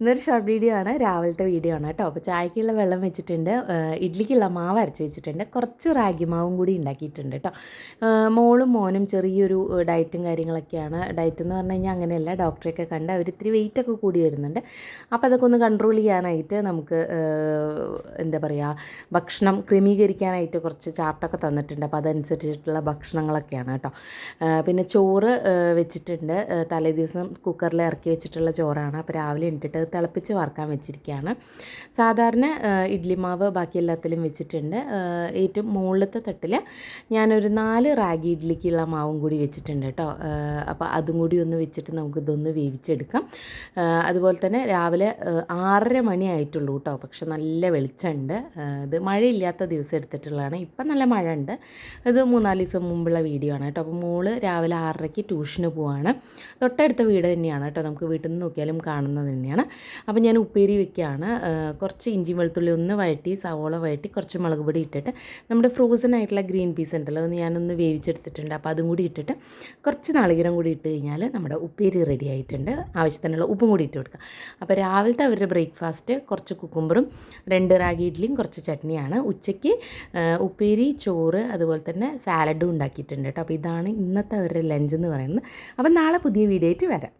ഇന്നൊരു short video ആണ് രാവിലത്തെ വീഡിയോ ആണ് കേട്ടോ. അപ്പോൾ ചായക്കുള്ള വെള്ളം വെച്ചിട്ടുണ്ട് ഇഡ്ലിക്കുള്ള മാവ് അരച്ച് വെച്ചിട്ടുണ്ട് കുറച്ച് റാഗി മാവും കൂടി ഉണ്ടാക്കിയിട്ടുണ്ട് കേട്ടോ. മോളും മോനും ചെറിയൊരു ഡയറ്റും കാര്യങ്ങളൊക്കെയാണ്. ഡയറ്റ് എന്ന് പറഞ്ഞു കഴിഞ്ഞാൽ അങ്ങനെയല്ല ഡോക്ടറെയൊക്കെ കണ്ട് അവർ ഇത്തിരി വെയിറ്റൊക്കെ കൂടി വരുന്നുണ്ട്. അപ്പോൾ അതൊക്കെ ഒന്ന് കൺട്രോൾ ചെയ്യാനായിട്ട് നമുക്ക് എന്താ പറയുക ഭക്ഷണം ക്രമീകരിക്കാനായിട്ട് കുറച്ച് ചാർട്ടൊക്കെ തന്നിട്ടുണ്ട്. അപ്പോൾ അതനുസരിച്ചിട്ടുള്ള ഭക്ഷണങ്ങളൊക്കെയാണ് കേട്ടോ. പിന്നെ ചോറ് വെച്ചിട്ടുണ്ട്. തലേ ദിവസം കുക്കറിൽ ഇറക്കി വെച്ചിട്ടുള്ള ചോറാണ്. അപ്പോൾ രാവിലെ ഇട്ടിട്ട് തിളപ്പിച്ച് വറുക്കാൻ വെച്ചിരിക്കുകയാണ്. സാധാരണ ഇഡ്ലി മാവ് ബാക്കി എല്ലാത്തിലും വെച്ചിട്ടുണ്ട്. ഏറ്റവും മുകളിലത്തെ തട്ടിൽ ഞാനൊരു നാല് റാഗി ഇഡ്ലിക്കുള്ള മാവും കൂടി വെച്ചിട്ടുണ്ട് കേട്ടോ. അപ്പോൾ അതും കൂടി ഒന്ന് വെച്ചിട്ട് നമുക്കിതൊന്ന് വേവിച്ചെടുക്കാം. അതുപോലെ തന്നെ രാവിലെ ആറര മണി ആയിട്ടുള്ളൂ കേട്ടോ. പക്ഷെ നല്ല വെളിച്ചമുണ്ട്. ഇത് മഴയില്ലാത്ത ദിവസം എടുത്തിട്ടുള്ളതാണ്. ഇപ്പം നല്ല മഴ ഉണ്ട് ഇത് മൂന്നാൽ ദിവസം മുമ്പുള്ള വീഡിയോ ആണ് കേട്ടോ. അപ്പോൾ മോൾ രാവിലെ ആറരയ്ക്ക് ട്യൂഷന് പോവാണ്. തൊട്ടടുത്ത വീട് തന്നെയാണ് കേട്ടോ. നമുക്ക് വീട്ടിൽ നിന്ന് നോക്കിയാലും കാണുന്നത് തന്നെയാണ്. അപ്പോൾ ഞാൻ ഉപ്പേരി വെക്കുകയാണ്. കുറച്ച് ഇഞ്ചി വെളുത്തുള്ളി ഒന്ന് വഴറ്റി സവോള വഴറ്റി കുറച്ച് മുളക് പൊടി ഇട്ടിട്ട് നമ്മുടെ ഫ്രോസൺ ആയിട്ടുള്ള ഗ്രീൻ പീസ് ഉണ്ടല്ലോ അത് ഞാനൊന്ന് വേവിച്ചെടുത്തിട്ടുണ്ട്. അപ്പോൾ അതും കൂടി ഇട്ടിട്ട് കുറച്ച് നാളികേരം കൂടി ഇട്ട് കഴിഞ്ഞാൽ നമ്മുടെ ഉപ്പേരി റെഡി ആയിട്ടുണ്ട്. ആവശ്യത്തിനുള്ള ഉപ്പും കൂടി ഇട്ട് കൊടുക്കുക അപ്പോൾ രാവിലത്തെ അവരുടെ ബ്രേക്ക്ഫാസ്റ്റ് കുറച്ച് കുക്കുമ്പറും രണ്ട് റാഗി ഇഡ്ഡലിയും കുറച്ച് ചട്നിയാണ്. ഉച്ചയ്ക്ക് ഉപ്പേരി ചോറ് അതുപോലെ തന്നെ സാലഡും ഉണ്ടാക്കിയിട്ടുണ്ട് കേട്ടോ. അപ്പോൾ ഇതാണ് ഇന്നത്തെ അവരുടെ ലഞ്ച് എന്ന് പറയുന്നത്. അപ്പം നാളെ പുതിയ വീഡിയോ ആയിട്ട് വരാം.